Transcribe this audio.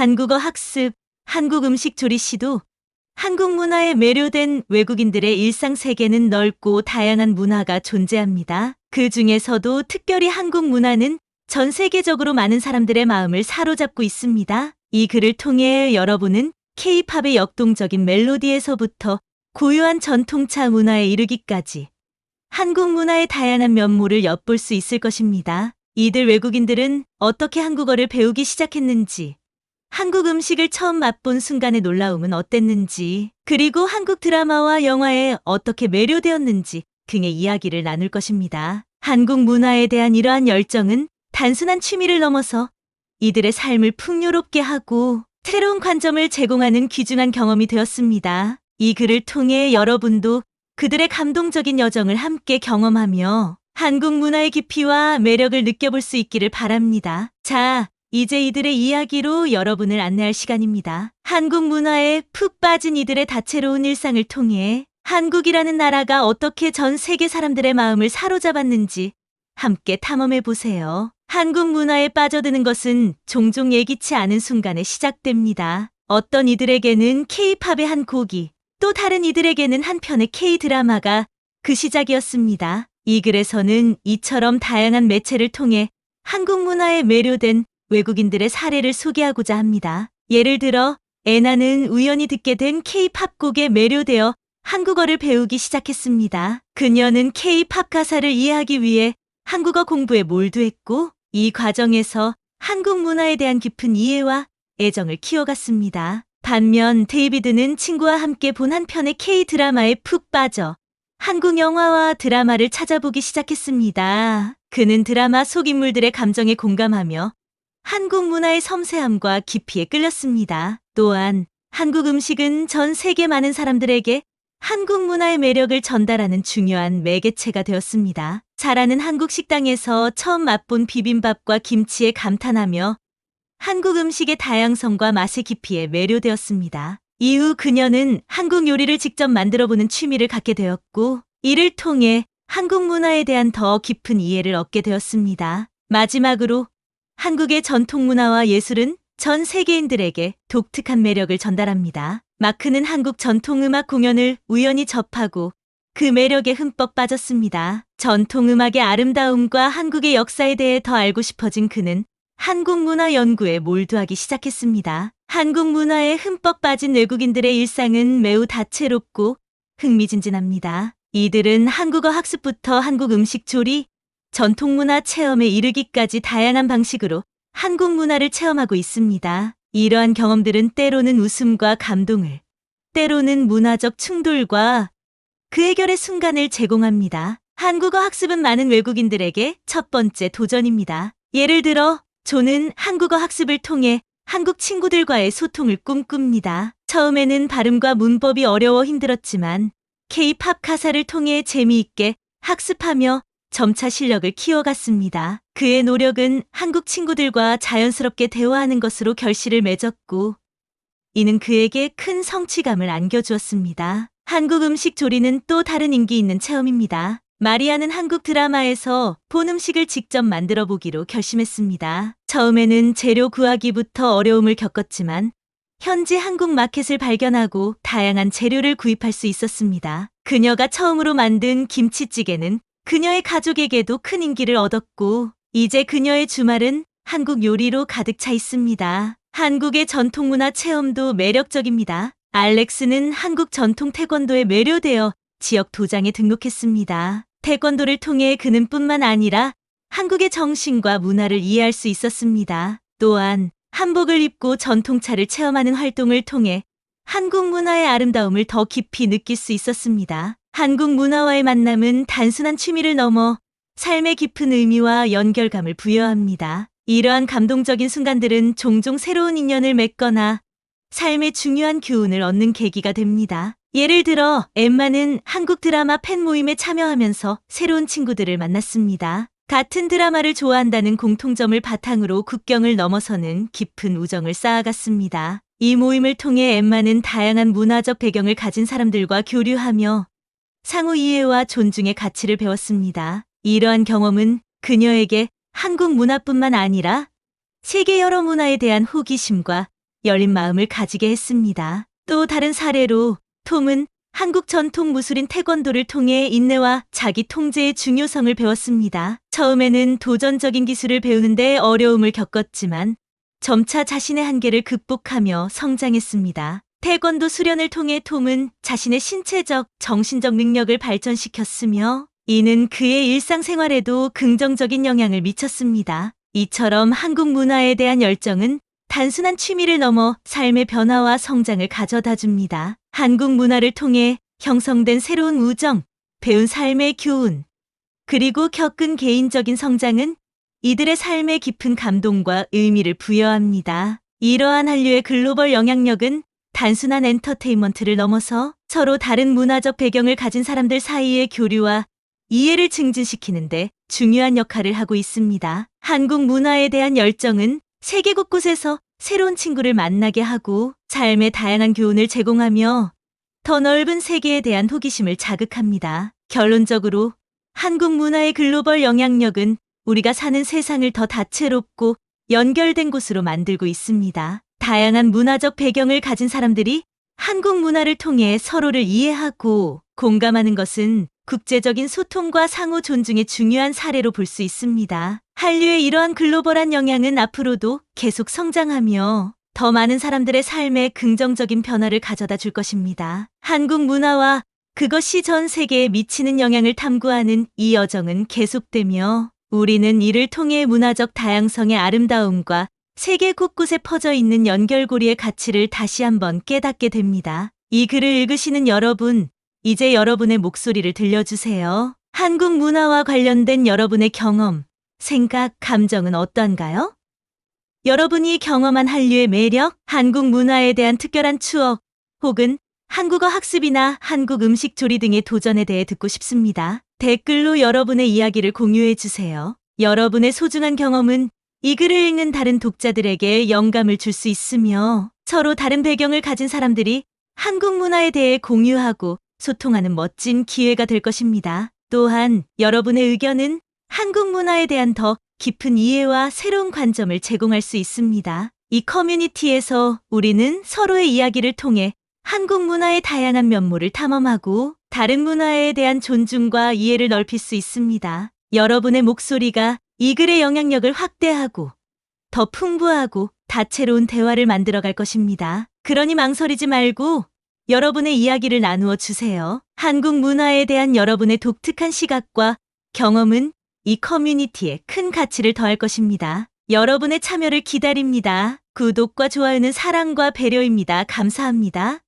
한국어 학습, 한국 음식 조리 시도 한국 문화에 매료된 외국인들의 일상 세계는 넓고 다양한 문화가 존재합니다. 그 중에서도 특별히 한국 문화는 전 세계적으로 많은 사람들의 마음을 사로잡고 있습니다. 이 글을 통해 여러분은 K-팝의 역동적인 멜로디에서부터 고유한 전통차 문화에 이르기까지 한국 문화의 다양한 면모를 엿볼 수 있을 것입니다. 이들 외국인들은 어떻게 한국어를 배우기 시작했는지, 한국 음식을 처음 맛본 순간의 놀라움은 어땠는지, 그리고 한국 드라마와 영화에 어떻게 매료되었는지 등의 이야기를 나눌 것입니다. 한국 문화에 대한 이러한 열정은 단순한 취미를 넘어서 이들의 삶을 풍요롭게 하고 새로운 관점을 제공하는 귀중한 경험이 되었습니다. 이 글을 통해 여러분도 그들의 감동적인 여정을 함께 경험하며 한국 문화의 깊이와 매력을 느껴볼 수 있기를 바랍니다. 자, 이제 이들의 이야기로 여러분을 안내할 시간입니다. 한국 문화에 푹 빠진 이들의 다채로운 일상을 통해 한국이라는 나라가 어떻게 전 세계 사람들의 마음을 사로잡았는지 함께 탐험해 보세요. 한국 문화에 빠져드는 것은 종종 예기치 않은 순간에 시작됩니다. 어떤 이들에게는 K-팝의 한 곡이, 또 다른 이들에게는 한 편의 K-드라마가 그 시작이었습니다. 이 글에서는 이처럼 다양한 매체를 통해 한국 문화에 매료된 외국인들의 사례를 소개하고자 합니다. 예를 들어, 애나는 우연히 듣게 된 K-팝 곡에 매료되어 한국어를 배우기 시작했습니다. 그녀는 K-팝 가사를 이해하기 위해 한국어 공부에 몰두했고, 이 과정에서 한국 문화에 대한 깊은 이해와 애정을 키워갔습니다. 반면 데이비드는 친구와 함께 본 한 편의 K-드라마에 푹 빠져 한국 영화와 드라마를 찾아보기 시작했습니다. 그는 드라마 속 인물들의 감정에 공감하며 한국 문화의 섬세함과 깊이에 끌렸습니다. 또한 한국 음식은 전 세계 많은 사람들에게 한국 문화의 매력을 전달하는 중요한 매개체가 되었습니다. 잘하는 한국 식당에서 처음 맛본 비빔밥과 김치에 감탄하며 한국 음식의 다양성과 맛의 깊이에 매료되었습니다. 이후 그녀는 한국 요리를 직접 만들어보는 취미를 갖게 되었고, 이를 통해 한국 문화에 대한 더 깊은 이해를 얻게 되었습니다. 마지막으로 한국의 전통 문화와 예술은 전 세계인들에게 독특한 매력을 전달합니다. 마크는 한국 전통 음악 공연을 우연히 접하고 그 매력에 흠뻑 빠졌습니다. 전통 음악의 아름다움과 한국의 역사에 대해 더 알고 싶어진 그는 한국 문화 연구에 몰두하기 시작했습니다. 한국 문화에 흠뻑 빠진 외국인들의 일상은 매우 다채롭고 흥미진진합니다. 이들은 한국어 학습부터 한국 음식 조리, 전통 문화 체험에 이르기까지 다양한 방식으로 한국 문화를 체험하고 있습니다. 이러한 경험들은 때로는 웃음과 감동을, 때로는 문화적 충돌과 그 해결의 순간을 제공합니다. 한국어 학습은 많은 외국인들에게 첫 번째 도전입니다. 예를 들어, 조는 한국어 학습을 통해 한국 친구들과의 소통을 꿈꿉니다. 처음에는 발음과 문법이 어려워 힘들었지만 K-팝 가사를 통해 재미있게 학습하며 점차 실력을 키워갔습니다. 그의 노력은 한국 친구들과 자연스럽게 대화하는 것으로 결실을 맺었고, 이는 그에게 큰 성취감을 안겨주었습니다. 한국 음식 조리는 또 다른 인기 있는 체험입니다. 마리아는 한국 드라마에서 본 음식을 직접 만들어 보기로 결심했습니다. 처음에는 재료 구하기부터 어려움을 겪었지만 현지 한국 마켓을 발견하고 다양한 재료를 구입할 수 있었습니다. 그녀가 처음으로 만든 김치찌개는 그녀의 가족에게도 큰 인기를 얻었고 이제 그녀의 주말은 한국 요리로 가득 차 있습니다. 한국의 전통문화 체험도 매력적입니다. 알렉스는 한국 전통 태권도에 매료되어 지역 도장에 등록했습니다. 태권도를 통해 그는 뿐만 아니라 한국의 정신과 문화를 이해할 수 있었습니다. 또한 한복을 입고 전통차를 체험하는 활동을 통해 한국 문화의 아름다움을 더 깊이 느낄 수 있었습니다. 한국 문화와의 만남은 단순한 취미를 넘어 삶의 깊은 의미와 연결감을 부여합니다. 이러한 감동적인 순간들은 종종 새로운 인연을 맺거나 삶의 중요한 교훈을 얻는 계기가 됩니다. 예를 들어 엠마는 한국 드라마 팬 모임에 참여하면서 새로운 친구들을 만났습니다. 같은 드라마를 좋아한다는 공통점을 바탕으로 국경을 넘어서는 깊은 우정을 쌓아갔습니다. 이 모임을 통해 엠마는 다양한 문화적 배경을 가진 사람들과 교류하며 상호 이해와 존중의 가치를 배웠습니다. 이러한 경험은 그녀에게 한국 문화뿐만 아니라 세계 여러 문화에 대한 호기심과 열린 마음을 가지게 했습니다. 또 다른 사례로 톰은 한국 전통 무술인 태권도를 통해 인내와 자기 통제의 중요성을 배웠습니다. 처음에는 도전적인 기술을 배우는데 어려움을 겪었지만 점차 자신의 한계를 극복하며 성장했습니다. 태권도 수련을 통해 톰은 자신의 신체적, 정신적 능력을 발전시켰으며 이는 그의 일상생활에도 긍정적인 영향을 미쳤습니다. 이처럼 한국 문화에 대한 열정은 단순한 취미를 넘어 삶의 변화와 성장을 가져다 줍니다. 한국 문화를 통해 형성된 새로운 우정, 배운 삶의 교훈, 그리고 겪은 개인적인 성장은 이들의 삶에 깊은 감동과 의미를 부여합니다. 이러한 한류의 글로벌 영향력은 단순한 엔터테인먼트를 넘어서 서로 다른 문화적 배경을 가진 사람들 사이의 교류와 이해를 증진시키는데 중요한 역할을 하고 있습니다. 한국 문화에 대한 열정은 세계 곳곳에서 새로운 친구를 만나게 하고 삶의 다양한 교훈을 제공하며 더 넓은 세계에 대한 호기심을 자극합니다. 결론적으로 한국 문화의 글로벌 영향력은 우리가 사는 세상을 더 다채롭고 연결된 곳으로 만들고 있습니다. 다양한 문화적 배경을 가진 사람들이 한국 문화를 통해 서로를 이해하고 공감하는 것은 국제적인 소통과 상호 존중의 중요한 사례로 볼 수 있습니다. 한류의 이러한 글로벌한 영향은 앞으로도 계속 성장하며 더 많은 사람들의 삶에 긍정적인 변화를 가져다 줄 것입니다. 한국 문화와 그것이 전 세계에 미치는 영향을 탐구하는 이 여정은 계속되며 우리는 이를 통해 문화적 다양성의 아름다움과 세계 곳곳에 퍼져 있는 연결고리의 가치를 다시 한번 깨닫게 됩니다. 이 글을 읽으시는 여러분, 이제 여러분의 목소리를 들려주세요. 한국 문화와 관련된 여러분의 경험, 생각, 감정은 어떤가요? 여러분이 경험한 한류의 매력, 한국 문화에 대한 특별한 추억, 혹은 한국어 학습이나 한국 음식 조리 등의 도전에 대해 듣고 싶습니다. 댓글로 여러분의 이야기를 공유해 주세요. 여러분의 소중한 경험은 이 글을 읽는 다른 독자들에게 영감을 줄 수 있으며 서로 다른 배경을 가진 사람들이 한국 문화에 대해 공유하고 소통하는 멋진 기회가 될 것입니다. 또한 여러분의 의견은 한국 문화에 대한 더 깊은 이해와 새로운 관점을 제공할 수 있습니다. 이 커뮤니티에서 우리는 서로의 이야기를 통해 한국 문화의 다양한 면모를 탐험하고 다른 문화에 대한 존중과 이해를 넓힐 수 있습니다. 여러분의 목소리가 이 글의 영향력을 확대하고 더 풍부하고 다채로운 대화를 만들어갈 것입니다. 그러니 망설이지 말고 여러분의 이야기를 나누어 주세요. 한국 문화에 대한 여러분의 독특한 시각과 경험은 이 커뮤니티에 큰 가치를 더할 것입니다. 여러분의 참여를 기다립니다. 구독과 좋아요는 사랑과 배려입니다. 감사합니다.